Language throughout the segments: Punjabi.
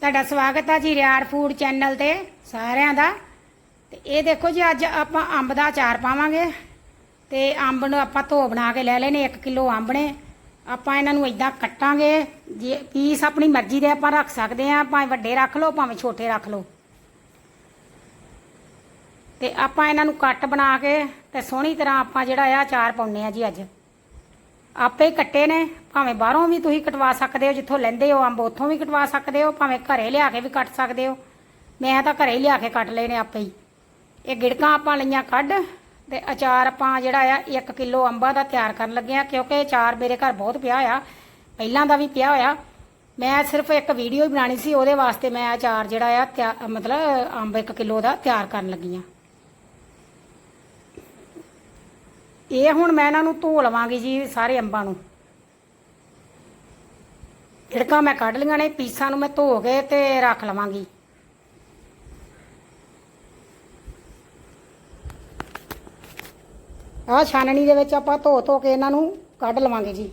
ਤੁਹਾਡਾ ਸਵਾਗਤ ਹੈ ਜੀ ਰਿਆੜ ਫੂਡ ਚੈਨਲ ਤੇ ਸਾਰਿਆਂ ਦਾ। ਤੇ ਇਹ ਦੇਖੋ ਜੀ, ਅੱਜ ਆਪਾਂ ਅੰਬ ਦਾ ਅਚਾਰ ਪਾਵਾਂਗੇ। ਤੇ ਅੰਬ ਨੂੰ ਆਪਾਂ ਧੋ ਬਣਾ ਕੇ ਲੈ ਲੈਨੇ 1 ਕਿਲੋ ਅੰਬ ਨੇ। ਆਪਾਂ ਇਹਨਾਂ ਨੂੰ ਇਦਾਂ ਕੱਟਾਂਗੇ, ਜੇ ਪੀਸ ਆਪਣੀ ਮਰਜ਼ੀ ਦੇ ਆਪਾਂ ਰੱਖ ਸਕਦੇ ਆ ਭਾਵੇਂ ਵੱਡੇ ਰੱਖ ਲਓ, ਭਾਵੇਂ ਛੋਟੇ ਰੱਖ ਲਓ। ਤੇ ਆਪਾਂ ਇਹਨਾਂ ਨੂੰ ਕੱਟ ਬਣਾ ਕੇ ਤੇ ਸੋਹਣੀ ਤਰ੍ਹਾਂ ਆਪਾਂ ਜਿਹੜਾ ਆ ਅਚਾਰ ਪਾਉਨੇ ਆ ਜੀ ਅੱਜ। ਆਪੇ ਹੀ ਕੱਟੇ ਨੇ। ਭਾਵੇਂ ਬਾਹਰੋਂ ਵੀ ਤੁਸੀਂ ਕਟਵਾ ਸਕਦੇ ਹੋ, ਜਿੱਥੋਂ ਲੈਂਦੇ ਹੋ ਅੰਬ, ਉੱਥੋਂ ਵੀ ਕਟਵਾ ਸਕਦੇ ਹੋ, ਭਾਵੇਂ ਘਰੇ ਲਿਆ ਕੇ ਵੀ ਕੱਟ ਸਕਦੇ ਹੋ। ਮੈਂ ਤਾਂ ਘਰੇ ਹੀ ਲਿਆ ਕੇ ਕੱਟ ਲਏ ਨੇ ਆਪੇ ਹੀ। ਇਹ ਗਿੜਕਾਂ ਆਪਾਂ ਲਈਆਂ ਕੱਢ ਤੇ ਅਚਾਰ ਆਪਾਂ ਜਿਹੜਾ ਆ 1 ਕਿਲੋ ਅੰਬਾਂ ਦਾ ਤਿਆਰ ਕਰਨ ਲੱਗੇ ਆ ਕਿਉਂਕਿ ਅਚਾਰ ਮੇਰੇ ਘਰ ਬਹੁਤ ਪਿਆ ਆ। ਪਹਿਲਾਂ ਦਾ ਵੀ ਪਿਆ ਹੋਇਆ। ਮੈਂ ਸਿਰਫ ਇੱਕ ਵੀਡੀਓ ਹੀ ਬਣਾਣੀ ਸੀ, ਉਹਦੇ ਵਾਸਤੇ ਮੈਂ ਅਚਾਰ ਜਿਹੜਾ ਆ ਤਿਆ- ਮਤਲਬ ਅੰਬ 1 ਕਿਲੋ ਦਾ ਤਿਆਰ ਕਰਨ ਲੱਗੀ ਆ ਇਹ ਹੁਣ ਮੈਂ ਇਹਨਾਂ ਨੂੰ ਧੋ ਲਵਾਂਗੀ ਜੀ ਸਾਰੇ ਅੰਬਾਂ ਨੂੰ। ਢਿੜਕਾਂ ਮੈਂ ਕੱਢ ਲਈਆਂ ਨੇ, ਪੀਸਾਂ ਨੂੰ ਮੈਂ ਧੋ ਕੇ ਤੇ ਰੱਖ ਲਵਾਂਗੀ। ਆਹ ਛਾਨਣੀ ਦੇ ਵਿੱਚ ਆਪਾਂ ਧੋ ਧੋ ਕੇ ਇਹਨਾਂ ਨੂੰ ਕੱਢ ਲਵਾਂਗੇ ਜੀ।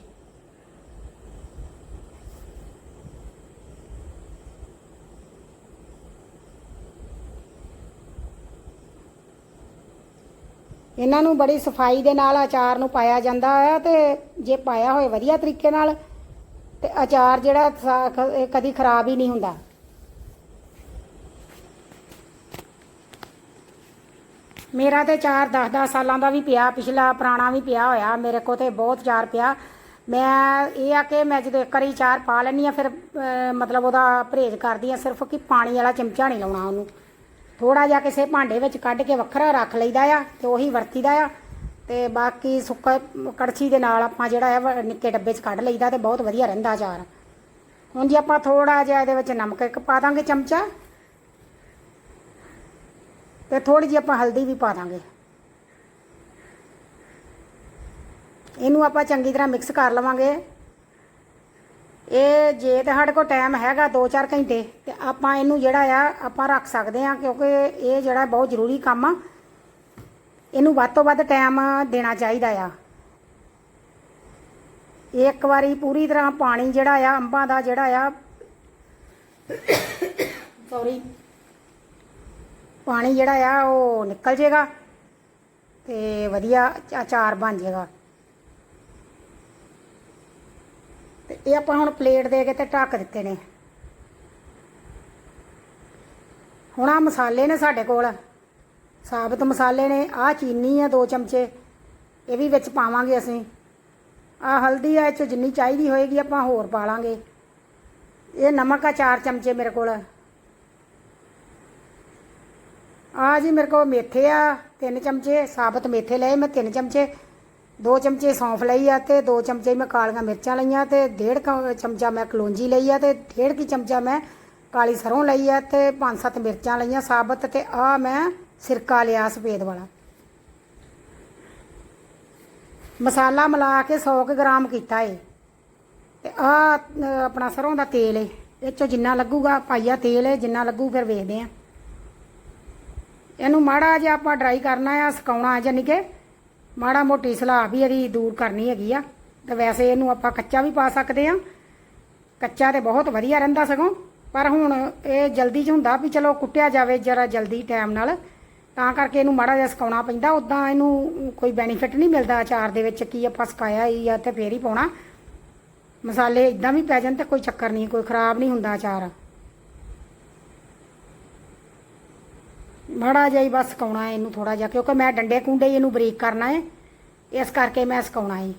ਇਹਨਾਂ ਨੂੰ ਬੜੀ ਸਫ਼ਾਈ ਦੇ ਨਾਲ ਅਚਾਰ ਨੂੰ ਪਾਇਆ ਜਾਂਦਾ ਹੈ ਤੇ ਜੇ ਪਾਇਆ ਹੋਏ ਵਧੀਆ ਤਰੀਕੇ ਨਾਲ ਤੇ ਅਚਾਰ ਜਿਹੜਾ ਕਦੀ ਖਰਾਬ ਹੀ ਨਹੀਂ ਹੁੰਦਾ। ਮੇਰਾ ਤੇ ਚਾਰ 10-10 ਸਾਲਾਂ ਦਾ ਵੀ ਪਿਆ, ਪਿਛਲਾ ਪੁਰਾਣਾ ਵੀ ਪਿਆ ਹੋਇਆ, ਮੇਰੇ ਕੋਲ ਤੇ ਬਹੁਤ ਚਾਰ ਪਿਆ। ਮੈਂ ਇਹ ਆ ਕਿ ਮੈਂ ਜਦੋਂ ਇੱਕ ਵਾਰੀ ਚਾਰ ਪਾ ਲੈਣੀ ਆ ਫਿਰ ਮਤਲਬ ਉਹਦਾ ਪਰਹੇਜ਼ ਕਰਦੀ ਆ ਸਿਰਫ ਕਿ ਪਾਣੀ ਵਾਲਾ ਚਮਚਾ ਨਹੀਂ ਲਾਉਣਾ ਉਹਨੂੰ। ਥੋੜਾ ਜਿਹਾ ਕਿਸੇ ਭਾਂਡੇ ਵਿੱਚ ਕੱਢ ਕੇ ਵੱਖਰਾ ਰੱਖ ਲਈਦਾ ਆ ਤੇ ਉਹੀ ਵਰਤੀਦਾ ਆ। ਤੇ ਬਾਕੀ ਸੁੱਕਾ ਕੜਛੀ ਦੇ ਨਾਲ ਆਪਾਂ ਜਿਹੜਾ ਆ, ਵ- ਨਿੱਕੇ ਡੱਬੇ 'ਚ ਕੱਢ ਲਈਦਾ ਤੇ ਬਹੁਤ ਵਧੀਆ ਰਹਿੰਦਾ ਅਚਾਰ। ਹੁਣ ਜੀ ਆਪਾਂ ਥੋੜਾ ਜਿਹਾ ਇਹਦੇ ਵਿੱਚ ਨਮਕ ਇੱਕ ਪਾ ਦਾਂਗੇ ਚਮਚਾ। ਤੇ ਥੋੜੀ ਜਿਹੀ ਆਪਾਂ ਹਲਦੀ ਵੀ ਪਾ ਦਾਂਗੇ। ਇਹਨੂੰ ਆਪਾਂ ਚੰਗੀ ਤਰ੍ਹਾਂ ਮਿਕਸ ਕਰ ਲਵਾਂਗੇ। ਇਹ ਜੇ ਤੇ ਸਾਡੇ ਕੋਲ ਟਾਈਮ ਹੈਗਾ 2-4 ਘੰਟੇ, ਤੇ ਆਪਾਂ ਇਹਨੂੰ ਜਿਹੜਾ ਆ, ਆਪਾਂ ਰੱਖ ਸਕਦੇ ਆ ਕਿਉਂਕਿ ਇਹ ਜਿਹੜਾ ਬਹੁਤ ਜ਼ਰੂਰੀ ਕੰਮ ਆ। ਇਹਨੂੰ ਵੱਧ ਤੋਂ ਵੱਧ ਟਾਈਮ ਦੇਣਾ ਚਾਹੀਦਾ ਆ। ਇੱਕ ਵਾਰੀ ਪੂਰੀ ਤਰ੍ਹਾਂ ਪਾਣੀ ਜਿਹੜਾ ਆ, ਅੰਬਾਂ ਦਾ ਜਿਹੜਾ ਆ ਸੌਰੀ ਪਾਣੀ ਜਿਹੜਾ ਆ, ਉਹ ਨਿਕਲ ਜੇਗਾ ਤੇ ਵਧੀਆ ਅਚਾਰ ਬਣ ਜੇਗਾ ਤੇ ਇਹ ਆਪਾਂ ਹੁਣ ਪਲੇਟ ਦੇ ਕੇ ਤੇ ਢੱਕ ਦਿੱਤੇ ਨੇ। ਹੁਣ ਆ ਮਸਾਲੇ ਨੇ ਸਾਡੇ ਕੋਲ। ਸਾਬਤ ਮਸਾਲੇ ਨੇ ਆ ਚੀਨੀ ਆ 2 ਚਮਚੇ, ਇਹ ਵੀ ਵਿੱਚ ਪਾਵਾਂਗੇ ਅਸੀਂ। ਆ ਹਲਦੀ ਆ, ਇਹ 'ਚ ਜਿੰਨੀ ਚਾਹੀਦੀ ਹੋਏਗੀ ਆਪਾਂ ਹੋਰ ਪਾ ਲਾਂਗੇ। ਇਹ ਨਮਕ ਆ 4 ਚਮਚੇ ਮੇਰੇ ਕੋਲ। ਆ ਜੀ ਮੇਰੇ ਕੋਲ ਮੇਥੇ ਆ 3 ਚਮਚੇ, ਸਾਬਤ ਮੇਥੇ ਲਏ ਮੈਂ 3 ਚਮਚੇ। ਦੋ ਚਮਚੇ ਸੌਂਫ ਲਈ ਆ ਤੇ ਦੋ ਚਮਚੇ ਮੈਂ ਕਾਲੀਆਂ ਮਿਰਚਾਂ ਲਈਆਂ ਤੇ ਡੇਢ ਚਮਚਾ ਮੈਂ ਕਲੌਂਜੀ ਲਈ ਆ ਤੇ ਡੇਢ ਕੀ ਚਮਚਾ ਮੈਂ ਕਾਲੀ ਸਰੋਂ ਲਈ ਆ ਤੇ 5-7 ਮਿਰਚਾਂ ਲਈਆਂ ਸਾਬਤ ਤੇ ਆ ਮੈਂ ਸਿਰਕਾ ਲਿਆ ਸਫੇਦ ਵਾਲਾ। ਮਸਾਲਾ ਮਿਲਾ ਕੇ 100 ਕੁ ਗ੍ਰਾਮ ਕੀਤਾ ਏ। ਤੇ ਆ ਆਪਣਾ ਸਰੋਂ ਦਾ ਤੇਲ ਏ। ਇਹ ਚੋਂ ਜਿੰਨਾ ਲੱਗੂਗਾ ਪਾਈਆ ਤੇਲ ਏ, ਜਿੰਨਾ ਲੱਗੂ ਫਿਰ ਵੇਖਦੇ ਆ। ਇਹਨੂੰ ਮਾੜਾ ਜਿਹਾ ਆਪਾਂ ਡਰਾਈ ਕਰਨਾ ਆ, ਸੁਕਾਉਣਾ ਜਾਂ ਕਿ ਮਾੜਾ ਮੋਟੀ ਸਲਾਹ ਵੀ ਇਹਦੀ ਦੂਰ ਕਰਨੀ ਹੈਗੀ ਆ। ਤੇ ਵੈਸੇ ਇਹਨੂੰ ਆਪਾਂ ਕੱਚਾ ਵੀ ਪਾ ਸਕਦੇ ਆ। ਕੱਚਾ ਤੇ ਬਹੁਤ ਵਧੀਆ ਰਹਿੰਦਾ ਸਗੋਂ। ਪਰ ਹੁਣ ਇਹ ਜਲਦੀ ਚ ਹੁੰਦਾ ਵੀ ਚਲੋ ਕੁੱਟਿਆ ਜਾਵੇ ਜਰਾ ਜਲਦੀ ਟਾਈਮ ਨਾਲ। ਤਾਂ ਕਰਕੇ ਇਹਨੂੰ ਮਾੜਾ ਜਿਹਾ ਸੁਕਾਉਣਾ ਪੈਂਦਾ। ਉਦਾਂ ਇਹਨੂੰ ਕੋਈ ਬੈਨੀਫਿਟ ਨਹੀਂ ਮਿਲਦਾ ਅਚਾਰ ਦੇ ਵਿੱਚ ਕੀ ਆਪਾਂ ਸਕਾਇਆ ਹੀ ਆ ਤੇ ਫੇਰ ਹੀ ਪਾਉਣਾ। ਮਸਾਲੇ ਇਦਾਂ ਵੀ ਪੈ ਜਾਣ ਤੇ ਕੋਈ ਚੱਕਰ ਨਹੀਂ, ਕੋਈ ਖਰਾਬ ਨਹੀਂ ਹੁੰਦਾ ਅਚਾਰ। ਮਾੜਾ ਜਿਹਾ ਹੀ ਬਸ ਸਕਾਉਣਾ ਹੈ ਇਹਨੂੰ ਥੋੜਾ ਜਿਹਾ, ਕਿਉਂਕਿ ਮੈਂ ਡੰਡੇ ਕੁੰਡੇ ਇਹਨੂੰ ਬਰੀਕ ਕਰਨਾ ਹੈ। ਇਸ ਕਰਕੇ ਮੈਂ ਸੁਕਾਉਣਾ ਹੈ।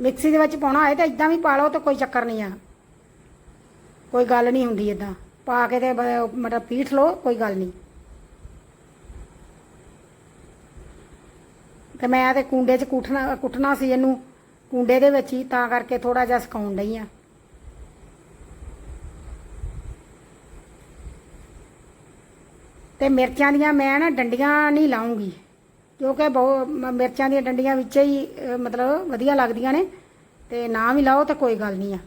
ਮਿਕਸੀ ਦੇ ਵਿੱਚ ਪਾਉਣਾ ਹੈ ਤਾਂ ਇਦਾਂ ਵੀ ਪਾ ਲਓ ਤਾਂ ਕੋਈ ਚੱਕਰ ਨਹੀਂ ਆ। ਕੋਈ ਗੱਲ ਨਹੀਂ ਹੁੰਦੀ ਇਦਾਂ ਪਾ ਕੇ ਤੇ ਮਤਲਬ ਪੀਠ ਲਓ, ਕੋਈ ਗੱਲ ਨਹੀਂ। ਤੇ ਮੈਂ ਤੇ ਕੁੰਡੇ 'ਚ ਕੁੱਟਣਾ ਕੁੱਟਣਾ ਸੀ ਇਹਨੂੰ। ਕੁੰਡੇ ਦੇ ਵਿੱਚ ਹੀ ਤਾਂ ਕਰਕੇ ਥੋੜਾ ਜਿਹਾ ਸਕਾਉਣ ਲਈ ਆ। ਤੇ ਮਿਰਚਾਂ ਦੀਆਂ ਮੈਂ ਨਾ ਡੰਡੀਆਂ ਨਹੀਂ ਲਾਉਂਗੀ, ਕਿਉਂਕਿ ਬਹੁ ਮਿਰਚਾਂ ਦੀਆਂ ਡੰਡੀਆਂ ਵਿੱਚ ਹੀ ਮਤਲਬ ਵਧੀਆ ਲੱਗਦੀਆਂ ਨੇ, ਤੇ ਨਾ ਵੀ ਲਾਓ ਤਾਂ ਕੋਈ ਗੱਲ ਨਹੀਂ ਆ।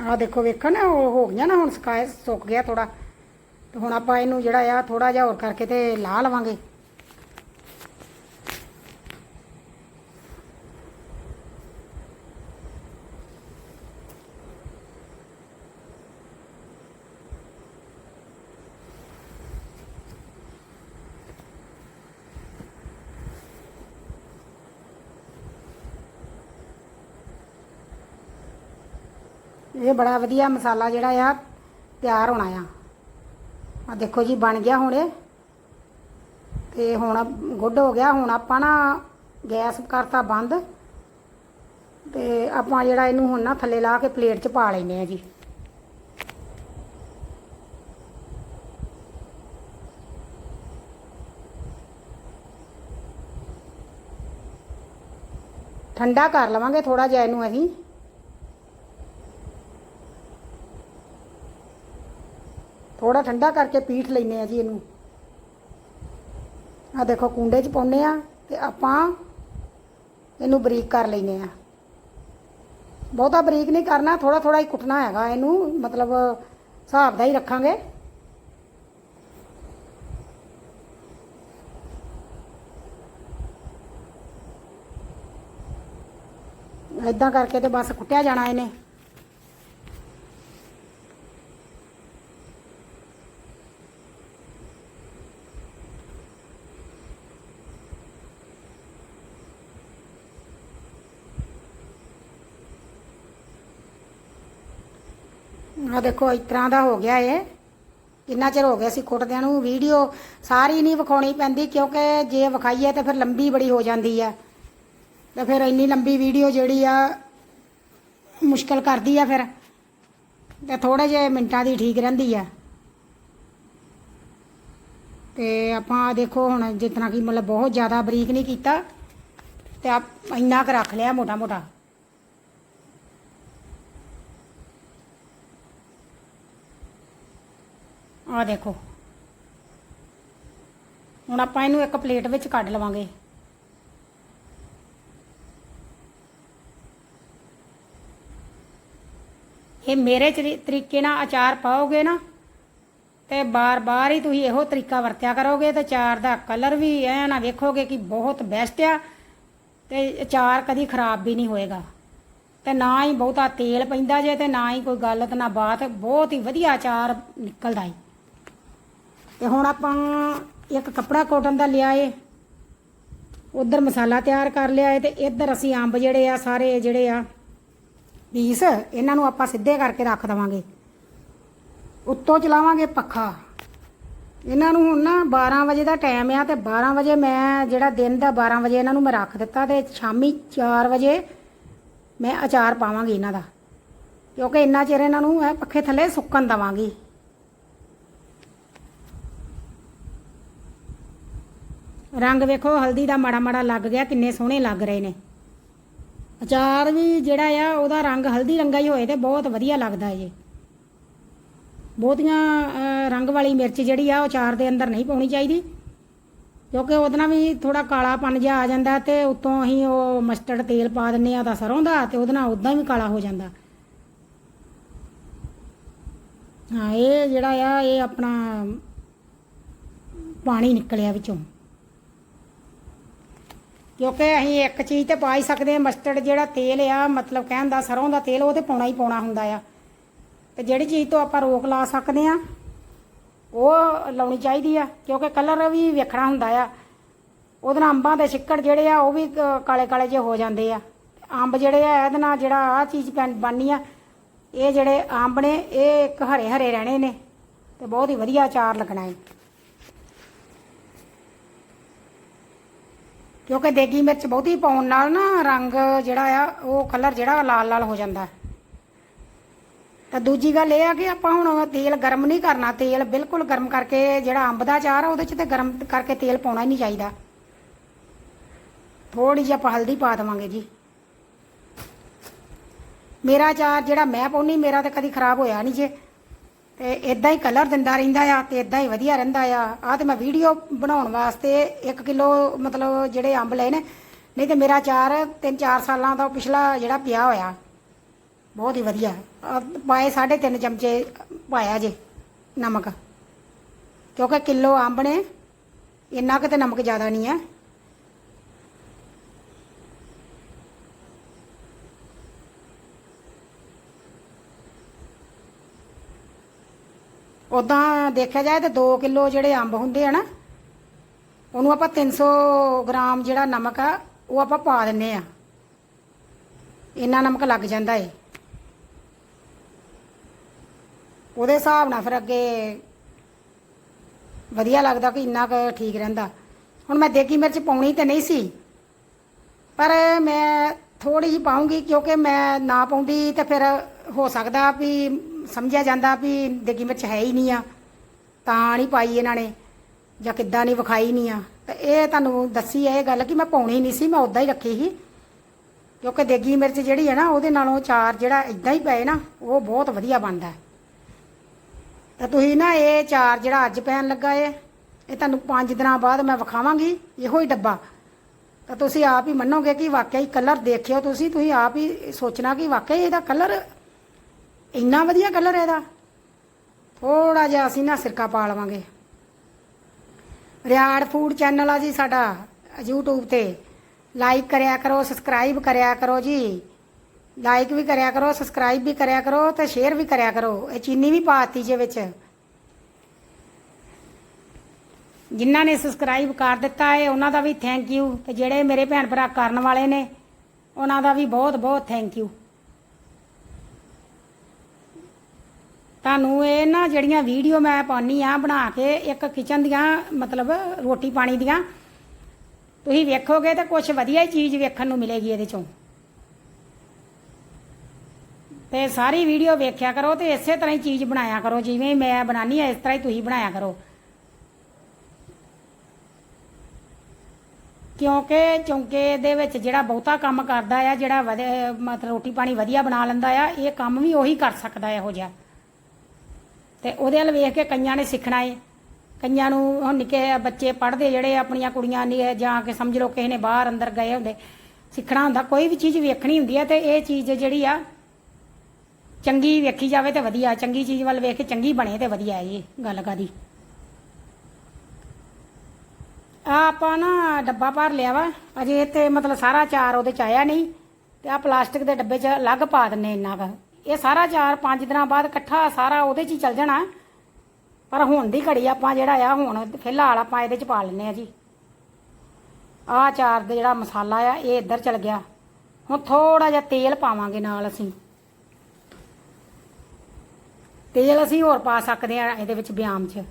ਆਹ ਦੇਖੋ ਵੇਖੋ ਨਾ, ਉਹ ਹੋ ਗਈਆਂ ਨਾ, ਹੁਣ ਸੁਕਾਏ ਸੁੱਕ ਗਿਆ ਥੋੜਾ ਤੇ ਹੁਣ ਆਪਾਂ ਇਹਨੂੰ ਜਿਹੜਾ ਆ ਥੋੜਾ ਜਿਹਾ ਹੋਰ ਕਰਕੇ ਤੇ ਲਾ ਲਵਾਂਗੇ। ਇਹ ਬੜਾ ਵਧੀਆ ਮਸਾਲਾ ਜਿਹੜਾ ਆ, ਤਿਆਰ ਹੋਣਾ ਆ। ਆ ਦੇਖੋ ਜੀ, ਬਣ ਗਿਆ ਹੁਣ ਇਹ। ਤੇ ਹੁਣ ਗੁੱਡ ਹੋ ਗਿਆ। ਹੁਣ ਆਪਾਂ ਨਾ ਗੈਸ ਕਰਤਾ ਬੰਦ। ਤੇ ਆਪਾਂ ਜਿਹੜਾ ਇਹਨੂੰ ਹੁਣ ਨਾ ਥੱਲੇ ਲਾ ਕੇ ਪਲੇਟ 'ਚ ਪਾ ਲੈਨੇ ਆ ਜੀ। ਠੰਡਾ ਕਰ ਲਵਾਂਗੇ ਥੋੜਾ ਜਿਹਾ ਇਹਨੂੰ ਅਸੀਂ। ਥੋੜਾ ਠੰਡਾ ਕਰਕੇ ਪੀਠ ਲੈਨੇ ਆ ਜੀ ਇਹਨੂੰ। ਆ ਦੇਖੋ, ਕੁੰਡੇ 'ਚ ਪਾਉਨੇ ਆ ਤੇ ਆਪਾਂ ਇਹਨੂੰ ਬਰੀਕ ਕਰ ਲੈਨੇ ਆ ਬਹੁਤਾ ਬਰੀਕ ਨਹੀਂ ਕਰਨਾ ਥੋੜਾ ਥੋੜਾ ਹੀ ਕੁੱਟਣਾ ਹੈਗਾ ਇਹਨੂੰ, ਮਤਲਬ ਹਿਸਾਬ ਦਾ ਹੀ ਰੱਖਾਂਗੇ। ਇਦਾਂ ਕਰਕੇ ਤੇ ਬਸ ਕੁੱਟਿਆ ਜਾਣਾ ਇਹਨੇ। ਆ ਦੇਖੋ, ਇਸ ਤਰ੍ਹਾਂ ਦਾ ਹੋ ਗਿਆ ਇਹ। ਕਿੰਨਾ ਚਿਰ ਹੋ ਗਿਆ ਸੀ ਕੁੱਟਦਿਆਂ ਨੂੰ? ਵੀਡੀਓ ਸਾਰੀ ਨਹੀਂ ਵਿਖਾਉਣੀ ਪੈਂਦੀ, ਕਿਉਂਕਿ ਜੇ ਵਿਖਾਈਏ ਤਾਂ ਫਿਰ ਲੰਬੀ ਬੜੀ ਹੋ ਜਾਂਦੀ ਆ ਤੇ ਫਿਰ ਇੰਨੀ ਲੰਬੀ ਵੀਡੀਓ ਜਿਹੜੀ ਆ, ਮੁਸ਼ਕਲ ਕਰਦੀ ਆ ਫਿਰ। ਤੇ ਥੋੜੇ ਜਿਹੇ ਮਿੰਟਾਂ ਦੀ ਠੀਕ ਰਹਿੰਦੀ ਆ। ਤੇ ਆਪਾਂ ਦੇਖੋ ਹੁਣ ਜਿਤਨਾ ਕਿ ਮਤਲਬ ਬਹੁਤ ਜ਼ਿਆਦਾ ਬਰੀਕ ਨਹੀਂ ਕੀਤਾ। ਤੇ ਆ ਇੰਨਾ ਕੁ ਰੱਖ ਲਿਆ ਮੋਟਾ ਮੋਟਾ ਆ ਦੇਖੋ। ਹੁਣ ਆਪਾਂ ਇਹਨੂੰ ਇੱਕ ਪਲੇਟ ਵਿੱਚ ਕੱਢ ਲਵਾਂਗੇ। ਇਹ ਮੇਰੇ ਤਰੀ- ਤਰੀਕੇ ਨਾਲ ਅਚਾਰ ਪਾਓਗੇ ਨਾ, ਤੇ ਬਾਰ-ਬਾਰ ਹੀ ਤੁਸੀਂ ਇਹੋ ਤਰੀਕਾ ਵਰਤਿਆ ਕਰੋਗੇ ਤੇ ਅਚਾਰ ਦਾ ਕਲਰ ਵੀ ਐ ਨਾ ਵੇਖੋਗੇ ਕਿ ਬਹੁਤ ਬੈਸਟ ਆ, ਤੇ ਅਚਾਰ ਕਦੀ ਖਰਾਬ ਵੀ ਨਹੀਂ ਹੋਏਗਾ। ਤੇ ਨਾ ਹੀ ਬਹੁਤਾ ਤੇਲ ਪੈਂਦਾ ਜੇ ਤੇ ਨਾ ਹੀ ਕੋਈ ਗੱਲ ਨਾ ਬਾਤ, ਬਹੁਤ ਹੀ ਵਧੀਆ ਅਚਾਰ ਨਿਕਲਦਾ ਈ ਤੇ ਹੁਣ ਆਪਾਂ ਇੱਕ ਕੱਪੜਾ ਕਾਟਨ ਦਾ ਲਿਆ ਏ ਉਧਰ ਮਸਾਲਾ ਤਿਆਰ ਕਰ ਲਿਆ ਏ ਤੇ ਇੱਧਰ ਅਸੀਂ ਅੰਬ ਜਿਹੜੇ ਆ, ਸਾਰੇ ਜਿਹੜੇ ਆ ਪੀਸ ਇਹਨਾਂ ਨੂੰ ਆਪਾਂ ਸਿੱਧੇ ਕਰਕੇ ਰੱਖ ਦਵਾਂਗੇ। ਉੱਤੋਂ ਚਲਾਵਾਂਗੇ ਪੱਖਾ। ਇਹਨਾਂ ਨੂੰ ਹੁਣ ਨਾ 12 ਵਜੇ ਦਾ ਟਾਈਮ ਆ ਤੇ 12 ਵਜੇ ਮੈਂ ਜਿਹੜਾ ਦਿਨ ਦਾ 12 ਵਜੇ ਇਹਨਾਂ ਨੂੰ ਮੈਂ ਰੱਖ ਦਿੱਤਾ ਤੇ ਸ਼ਾਮੀ 4 ਵਜੇ ਮੈਂ ਅਚਾਰ ਪਾਵਾਂਗੀ ਇਹਨਾਂ ਦਾ। ਕਿਉਂਕਿ ਇੰਨਾ ਚਿਰ ਇਹਨਾਂ ਨੂੰ ਇਹ ਪੱਖੇ ਥੱਲੇ ਸੁੱਕਣ ਦਵਾਂਗੀ। ਰੰਗ ਵੇਖੋ, ਹਲਦੀ ਦਾ ਮਾੜਾ ਮਾੜਾ ਲੱਗ ਗਿਆ, ਕਿੰਨੇ ਸੋਹਣੇ ਲੱਗ ਰਹੇ ਨੇ। ਅਚਾਰ ਵੀ ਜਿਹੜਾ ਆ, ਉਹਦਾ ਰੰਗ ਹਲਦੀ ਰੰਗਾ ਹੀ ਹੋਏ ਤੇ ਬਹੁਤ ਵਧੀਆ ਲੱਗਦਾ ਜੇ। ਬਹੁਤੀਆਂ ਰੰਗ ਵਾਲੀ ਮਿਰਚ ਜਿਹੜੀ ਆ, ਉਹ ਅਚਾਰ ਦੇ ਅੰਦਰ ਨਹੀਂ ਪਾਉਣੀ ਚਾਹੀਦੀ। ਕਿਉਂਕਿ ਉਹਦੇ ਨਾਲ ਵੀ ਥੋੜਾ ਕਾਲਾਪਨ ਜਿਹਾ ਆ ਜਾਂਦਾ ਤੇ ਉਤੋਂ ਅਸੀਂ ਉਹ ਮਸਟਰਡ ਤੇਲ ਪਾ ਦਿੰਨੇ ਆ ਦਾ ਸਰੋਂ ਦਾ ਤੇ ਉਹਦੇ ਨਾਲ ਉਦਾਂ ਵੀ ਕਾਲਾ ਹੋ ਜਾਂਦਾ। ਹਾਂ, ਇਹ ਜਿਹੜਾ ਆ, ਇਹ ਆਪਣਾ ਪਾਣੀ ਨਿਕਲਿਆ ਵਿੱਚੋਂ। ਕਿਉਂਕਿ ਅਸੀਂ ਇੱਕ ਚੀਜ਼ ਤੇ ਪਾ ਹੀ ਸਕਦੇ ਹਾਂ ਮਸਟਰਡ ਜਿਹੜਾ ਤੇਲ ਆ, ਮਤਲਬ ਕਹਿਣ ਦਾ ਸਰੋਂ ਦਾ ਤੇਲ, ਉਹ ਤੇ ਪਾਉਣਾ ਹੀ ਪਾਉਣਾ ਹੁੰਦਾ ਆ। ਤੇ ਜਿਹੜੀ ਚੀਜ਼ ਤੋਂ ਆਪਾਂ ਰੋਕ ਲਾ ਸਕਦੇ ਆ ਉਹ ਲਾਉਣੀ ਚਾਹੀਦੀ ਆ, ਕਿਉਂਕਿ ਕਲਰ ਵੀ ਵੇਖਣਾ ਹੁੰਦਾ ਆ। ਉਹਦੇ ਨਾਲ ਅੰਬਾਂ ਦੇ ਛਿੱਕੜ ਜਿਹੜੇ ਆ, ਉਹ ਵੀ ਕਾਲੇ ਕਾਲੇ ਜਿਹੇ ਹੋ ਜਾਂਦੇ ਆ। ਅੰਬ ਜਿਹੜੇ ਆ, ਇਹਦੇ ਨਾਲ ਜਿਹੜਾ ਆ ਚੀਜ਼ ਬਣ- ਬਣਨੀ ਆ, ਇਹ ਜਿਹੜੇ ਅੰਬ ਨੇ, ਇਹ ਇੱਕ ਹਰੇ ਹਰੇ ਰਹਿਣੇ ਨੇ, ਤੇ ਬਹੁਤ ਹੀ ਵਧੀਆ ਅਚਾਰ ਲੱਗਣਾ ਹੈ ਕਿਉਂਕਿ ਦੇਗੀ ਮਿਰਚ ਬਹੁਤੀ ਪਾਉਣ ਨਾਲ ਨਾ ਰੰਗ ਜਿਹੜਾ ਆ, ਉਹ ਕਲਰ ਜਿਹੜਾ ਲਾਲ ਲਾਲ ਹੋ ਜਾਂਦਾ। ਤਾਂ ਦੂਜੀ ਗੱਲ ਇਹ ਆ ਕਿ ਆਪਾਂ ਹੁਣ ਤੇਲ ਗਰਮ ਨਹੀਂ ਕਰਨਾ, ਤੇਲ ਬਿਲਕੁਲ ਗਰਮ ਕਰਕੇ ਜਿਹੜਾ ਅੰਬ ਦਾ ਚਾਰ ਆ, ਉਹਦੇ 'ਚ ਤੇ ਗਰਮ ਕਰਕੇ ਤੇਲ ਪਾਉਣਾ ਹੀ ਨਹੀਂ ਚਾਹੀਦਾ। ਥੋੜੀ ਜਿਹੀ ਆਪਾਂ ਹਲਦੀ ਪਾ ਦੇਵਾਂਗੇ ਜੀ। ਮੇਰਾ ਚਾਰ ਜਿਹੜਾ ਮੈਂ ਪਾਉਣੀ ਮੇਰਾ ਤਾਂ ਕਦੀ ਖਰਾਬ ਹੋਇਆ ਨਹੀਂ ਜੇ। ਤੇ ਇਦਾਂ ਹੀ ਕਲਰ ਦਿੰਦਾ ਰਹਿੰਦਾ ਆ ਤੇ ਇਦਾਂ ਹੀ ਵਧੀਆ ਰਹਿੰਦਾ ਆ। ਆ ਤੇ ਮੈਂ ਵੀਡੀਓ ਬਣਾਉਣ ਵਾਸਤੇ 1 ਕਿਲੋ ਮਤਲਬ ਜਿਹੜੇ ਅੰਬ ਲਏ ਨੇ, ਨਹੀਂ ਤੇ ਮੇਰਾ ਚਾਰ 3-4 ਸਾਲਾਂ ਦਾ ਪਿਛਲਾ ਜਿਹੜਾ ਪਿਆ ਹੋਇਆ। ਬਹੁਤ ਹੀ ਵਧੀਆ। ਆਹ ਪਾਏ 3.5 ਚਮਚੇ ਪਾਇਆ ਜੇ ਨਮਕ। ਕਿਉਂਕਿ ਕਿਲੋ ਅੰਬ ਨੇ, ਇੰਨਾ ਕਿਤੇ ਨਮਕ ਜ਼ਿਆਦਾ ਨਹੀਂ ਹੈ ਉਦਾਂ ਦੇਖਿਆ ਜਾਏ ਤਾਂ 2 ਕਿਲੋ ਜਿਹੜੇ ਅੰਬ ਹੁੰਦੇ ਆ ਨਾ, ਉਹਨੂੰ ਆਪਾਂ 300 ਗ੍ਰਾਮ ਜਿਹੜਾ ਨਮਕ ਆ, ਉਹ ਆਪਾਂ ਪਾ ਦਿੰਨੇ ਆ। ਇੰਨਾ ਨਮਕ ਲੱਗ ਜਾਂਦਾ ਏ। ਉਹਦੇ ਹਿਸਾਬ ਨਾਲ ਫਿਰ ਅੱਗੇ ਵਧੀਆ ਲੱਗਦਾ ਕਿ ਇੰਨਾ ਕੁ ਠੀਕ ਰਹਿੰਦਾ। ਹੁਣ ਮੈਂ ਦੇਗੀ ਮਿਰਚ ਪਾਉਣੀ ਤੇ ਨਹੀਂ ਸੀ, ਪਰ ਮੈਂ ਥੋੜੀ ਜਿਹੀ ਪਾਉਂਗੀ ਕਿਉਂਕਿ ਮੈਂ ਨਾ ਪਾਉਂਦੀ ਤੇ ਫਿਰ ਹੋ ਸਕਦਾ ਵੀ ਸਮਝਿਆ ਜਾਂਦਾ ਵੀ ਦੇਗੀ ਮਿਰਚ ਹੈ ਹੀ ਨਹੀਂ ਆ, ਤਾਂ ਨਹੀਂ ਪਾਈ ਇਹਨਾਂ ਨੇ, ਜਾਂ ਕਿੱਦਾਂ ਨਹੀਂ ਵਿਖਾਈ ਨਹੀਂ ਆ। ਤੇ ਇਹ ਤੁਹਾਨੂੰ ਦੱਸੀ ਇਹ ਗੱਲ ਕਿ ਮੈਂ ਪਾਉਣੀ ਨਹੀਂ ਸੀ, ਮੈਂ ਉਦਾਂ ਹੀ ਰੱਖੀ ਸੀ। ਕਿਉਂਕਿ ਦੇਗੀ ਮਿਰਚ ਜਿਹੜੀ ਹੈ ਨਾ, ਉਹਦੇ ਨਾਲੋਂ ਚਾਰ ਜਿਹੜਾ ਇਦਾਂ ਹੀ ਪਏ ਨਾ, ਉਹ ਬਹੁਤ ਵਧੀਆ ਬਣਦਾ ਤਾਂ ਤੁਸੀਂ ਨਾ ਇਹ ਚਾਰ ਜਿਹੜਾ ਅੱਜ ਪੈਣ ਲੱਗਾ ਏ, ਇਹ ਤੁਹਾਨੂੰ 5 ਦਿਨਾਂ ਬਾਅਦ ਮੈਂ ਵਿਖਾਵਾਂਗੀ, ਇਹੋ ਹੀ ਡੱਬਾ। ਤਾਂ ਤੁਸੀਂ ਆਪ ਹੀ ਮੰਨੋਗੇ ਕਿ ਵਾਕਿਆ ਹੀ ਕਲਰ ਦੇਖਿਓ ਤੁਸੀਂ ਤੁਸੀਂ ਆਪ ਹੀ ਸੋਚਣਾ ਕਿ ਵਾਕਿਆ ਹੀ ਇਹਦਾ ਕਲਰ ਇੰਨਾ ਵਧੀਆ ਕਲਰ ਇਹਦਾ। ਥੋੜਾ ਜਿਹਾ ਅਸੀਂ ਨਾ ਸਿਰਕਾ ਪਾ ਲਵਾਂਗੇ। ਰਿਆੜ ਫੂਡ ਚੈਨਲ ਆ ਜੀ ਸਾਡਾ, YouTube ਤੇ। ਲਾਈਕ ਕਰਿਆ ਕਰੋ ਸਬਸਕ੍ਰਾਈਬ ਕਰਿਆ ਕਰੋ ਜੀ। ਲਾਈਕ ਵੀ ਕਰਿਆ ਕਰੋ ਸਬਸਕ੍ਰਾਈਬ ਵੀ ਕਰਿਆ ਕਰੋ ਤੇ ਸ਼ੇਅਰ ਵੀ ਕਰਿਆ ਕਰੋ। ਇਹ ਚੀਨੀ ਵੀ ਪਾਤੀ ਜੇ ਵਿੱਚ। ਜਿਨ੍ਹਾਂ ਨੇ ਸਬਸਕ੍ਰਾਈਬ ਕਰ ਦਿੱਤਾ ਹੈ, ਉਹਨਾਂ ਦਾ ਵੀ ਥੈਂਕ ਯੂ ਤੇ ਜਿਹੜੇ ਮੇਰੇ ਭੈਣ ਭਰਾ ਕਰਨ ਵਾਲੇ ਨੇ, ਉਹਨਾਂ ਦਾ ਵੀ ਬਹੁਤ ਬਹੁਤ ਥੈਂਕ ਯੂ ਤੁਹਾਨੂੰ ਇਹ ਨਾ ਜਿਹੜੀਆਂ ਵੀਡੀਓ ਮੈਂ ਪਾਉਣੀ ਆ, ਬਣਾ ਕੇ ਇੱਕ ਕਿਚਨ ਦੀਆਂ, ਮਤਲਬ ਰੋਟੀ ਪਾਣੀ ਦੀਆਂ, ਤੁਸੀਂ ਵੇਖੋਗੇ ਤਾਂ ਕੁਝ ਵਧੀਆ ਹੀ ਚੀਜ਼ ਵੇਖਣ ਨੂੰ ਮਿਲੇਗੀ ਇਹਦੇ ਚੋਂ। ਤੇ ਸਾਰੀ ਵੀਡੀਓ ਵੇਖਿਆ ਕਰੋ ਤੇ ਇਸੇ ਤਰ੍ਹਾਂ ਹੀ ਚੀਜ਼ ਬਣਾਇਆ ਕਰੋ, ਜਿਵੇਂ ਮੈਂ ਬਣਾਨੀ ਹੈ ਇਸ ਤਰ੍ਹਾਂ ਹੀ ਤੁਸੀਂ ਬਣਾਇਆ ਕਰੋ। ਕਿਉਂਕਿ ਚੌਂਕੇ ਦੇ ਵਿੱਚ ਜਿਹੜਾ ਬਹੁਤਾ ਕੰਮ ਕਰਦਾ ਆ, ਜਿਹੜਾ ਵਧਿਆ- ਮਤਲਬ ਰੋਟੀ ਪਾਣੀ ਵਧੀਆ ਬਣਾ ਲੈਂਦਾ ਆ, ਇਹ ਕੰਮ ਵੀ ਉਹੀ ਕਰ ਸਕਦਾ ਇਹੋ ਜਿਹਾ। ਤੇ ਉਹਦੇ ਵੱਲ ਵੇਖ ਕੇ ਕਈਆਂ ਨੇ ਸਿੱਖਣਾ ਏ। ਕਈਆਂ ਨੂੰ ਹੁਣ ਨਿੱਕੇ ਬੱਚੇ ਪੜ੍ਹਦੇ ਜਿਹੜੇ ਆਪਣੀਆਂ ਕੁੜੀਆਂ ਨੇ ਜਾਂ ਕਿ ਸਮਝ ਲਓ ਕਿਸੇ ਨੇ ਬਾਹਰ ਅੰਦਰ ਗਏ ਹੁੰਦੇ, ਸਿੱਖਣਾ ਹੁੰਦਾ, ਕੋਈ ਵੀ ਚੀਜ਼ ਵੇਖਣੀ ਹੁੰਦੀ ਹੈ ਤੇ ਇਹ ਚੀਜ਼ ਜਿਹੜੀ ਆ ਚੰਗੀ ਵੇਖੀ ਜਾਵੇ ਤੇ ਵਧੀਆ, ਚੰਗੀ ਚੀਜ਼ ਵੱਲ ਵੇਖ ਕੇ ਚੰਗੀ ਬਣੇ ਤੇ ਵਧੀਆ ਹੈ ਜੀ ਗੱਲ ਕਾਦੀ। ਆ ਆਪਾਂ ਨਾ ਡੱਬਾ ਭਰ ਲਿਆ ਵਾ, ਅਜੇ ਤੇ ਮਤਲਬ ਸਾਰਾ ਚਾਰ ਉਹਦੇ ਚ ਆਇਆ ਨਹੀਂ, ਤੇ ਆ ਪਲਾਸਟਿਕ ਦੇ ਡੱਬੇ 'ਚ ਅਲੱਗ ਪਾ ਦਿੰਨੇ ਇੰਨਾ ਕੁ। ਇਹ ਸਾਰਾ ਚਾਰ ਪੰਜ ਦਿਨਾਂ ਬਾਅਦ ਇਕੱਠਾ ਸਾਰਾ ਉਹਦੇ 'ਚ ਹੀ ਚੱਲ ਜਾਣਾ। ਪਰ ਹੁਣ ਦੀ ਘੜੀ ਆਪਾਂ ਜਿਹੜਾ ਆ, ਹੁਣ ਫਿਲਹਾਲ ਆਪਾਂ ਇਹਦੇ 'ਚ ਪਾ ਲੈਨੇ ਆ ਜੀ। ਆਹ ਚਾਰ ਦਾ ਜਿਹੜਾ ਮਸਾਲਾ ਆ, ਇਹ ਇੱਧਰ ਚਲ ਗਿਆ। ਹੁਣ ਥੋੜਾ ਜਿਹਾ ਤੇਲ ਪਾਵਾਂਗੇ ਨਾਲ ਅਸੀਂ। ਤੇਲ ਅਸੀਂ ਹੋਰ ਪਾ ਸਕਦੇ ਆ ਇਹਦੇ ਵਿੱਚ ਬਿਆਮ 'ਚ।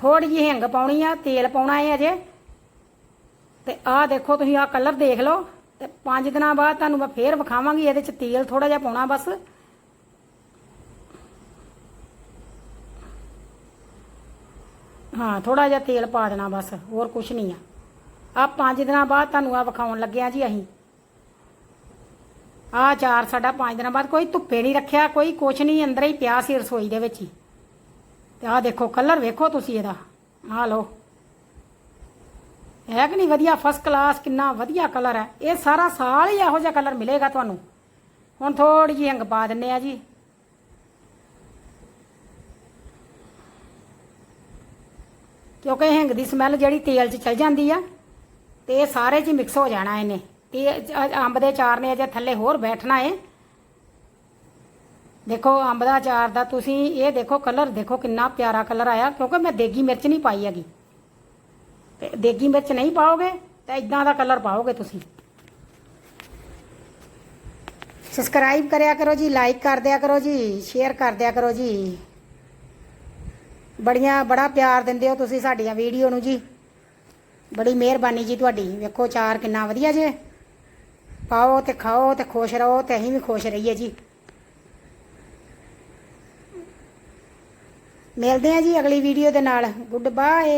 ਥੋੜੀ ਜਿਹੀ ਹਿੰਗ ਪਾਉਣੀ ਆ, ਤੇਲ ਪਾਉਣਾ ਹੈ ਅਜੇ। ਤੇ ਆਹ ਦੇਖੋ ਤੁਸੀਂ ਆਹ ਕਲਰ ਦੇਖ ਲਓ। ਤੇ 5 ਦਿਨਾਂ ਬਾਅਦ ਤੁਹਾਨੂੰ ਮੈਂ ਫੇਰ ਵਿਖਾਵਾਂਗੀ, ਇਹਦੇ 'ਚ ਤੇਲ ਥੋੜਾ ਜਿਹਾ ਪਾਉਣਾ ਬਸ। ਹਾਂ ਥੋੜਾ ਜਿਹਾ ਤੇਲ ਪਾ ਦੇਣਾ ਬਸ, ਹੋਰ ਕੁਝ ਨਹੀਂ ਆ। ਆ 5 ਦਿਨਾਂ ਬਾਅਦ ਤੁਹਾਨੂੰ ਆ ਵਿਖਾਉਣ ਲੱਗਿਆ ਜੀ ਅਸੀਂ। ਆ ਚਾਰ ਸਾਡਾ 5 ਦਿਨਾਂ ਬਾਅਦ, ਕੋਈ ਧੁੱਪੇ ਨਹੀਂ ਰੱਖਿਆ, ਕੋਈ ਕੁਛ ਨਹੀਂ, ਅੰਦਰ ਹੀ ਪਿਆ ਸੀ ਰਸੋਈ ਦੇ ਵਿੱਚ ਹੀ। ਤੇ ਆਹ ਦੇਖੋ, ਕਲਰ ਵੇਖੋ ਤੁਸੀਂ ਇਹਦਾ। ਆਹ ਲਓ। ਹੈ ਕਿ ਨਹੀਂ? ਵਧੀਆ ਫਸਟ ਕਲਾਸ ਕਿੰਨਾ ਵਧੀਆ ਕਲਰ ਹੈ। ਇਹ ਸਾਰਾ ਸਾਲ ਹੀ ਇਹੋ ਜਿਹਾ ਕਲਰ ਮਿਲੇਗਾ ਤੁਹਾਨੂੰ। ਹੁਣ ਥੋੜੀ ਜਿਹੀ ਹਿੰਗ ਪਾ ਦਿੰਨੇ ਆ ਜੀ। ਕਿਉਂਕਿ ਹਿੰਗ ਦੀ ਸਮੈਲ ਜਿਹੜੀ ਤੇਲ 'ਚ ਚਲ ਜਾਂਦੀ ਆ, ਤੇ ਇਹ ਸਾਰੇ 'ਚ ਮਿਕਸ ਹੋ ਜਾਣਾ ਇਹਨੇ। ਤੇ ਅੰਬ ਦੇ ਚਾਰ ਨੇ ਅਜੇ ਥੱਲੇ ਹੋਰ ਬੈਠਣਾ ਏ। ਦੇਖੋ, ਅੰਬ ਦਾ ਚਾਰ ਦਾ ਤੁਸੀਂ ਇਹ ਦੇਖੋ ਕਲਰ ਦੇਖੋ ਕਿੰਨਾ ਪਿਆਰਾ ਕਲਰ ਆਇਆ, ਕਿਉਂਕਿ ਮੈਂ ਦੇਗੀ ਮਿਰਚ ਨਹੀਂ ਪਾਈ ਹੈਗੀ। ਤੇ ਦੇਗੀ ਮਿਰਚ ਨਹੀਂ ਪਾਓਗੇ ਤਾਂ ਇਦਾਂ ਦਾ ਕਲਰ ਪਾਓਗੇ ਤੁਸੀਂ। ਸਬਸਕ੍ਰਾਈਬ ਕਰਿਆ ਕਰੋ ਜੀ ਲਾਈਕ ਕਰ ਦਿਆ ਕਰੋ ਜੀ ਸ਼ੇਅਰ ਕਰ ਦਿਆ ਕਰੋ ਜੀ। ਬੜੀਆਂ, ਬੜਾ ਪਿਆਰ ਦਿੰਦੇ ਹੋ ਤੁਸੀਂ ਸਾਡੀਆਂ ਵੀਡੀਓ ਨੂੰ ਜੀ। ਬੜੀ ਮਿਹਰਬਾਨੀ ਜੀ ਤੁਹਾਡੀ। ਵੇਖੋ ਚਾਰ ਕਿੰਨਾ ਵਧੀਆ ਜੇ। ਪਾਓ ਤੇ ਖਾਓ ਤੇ ਖੁਸ਼ ਰਹੋ ਤੇ ਅਸੀਂ ਵੀ ਖੁਸ਼ ਰਹੀਏ ਜੀ। ਮਿਲਦੇ ਆ ਜੀ ਅਗਲੀ ਵੀਡੀਓ ਦੇ ਨਾਲ। Good bye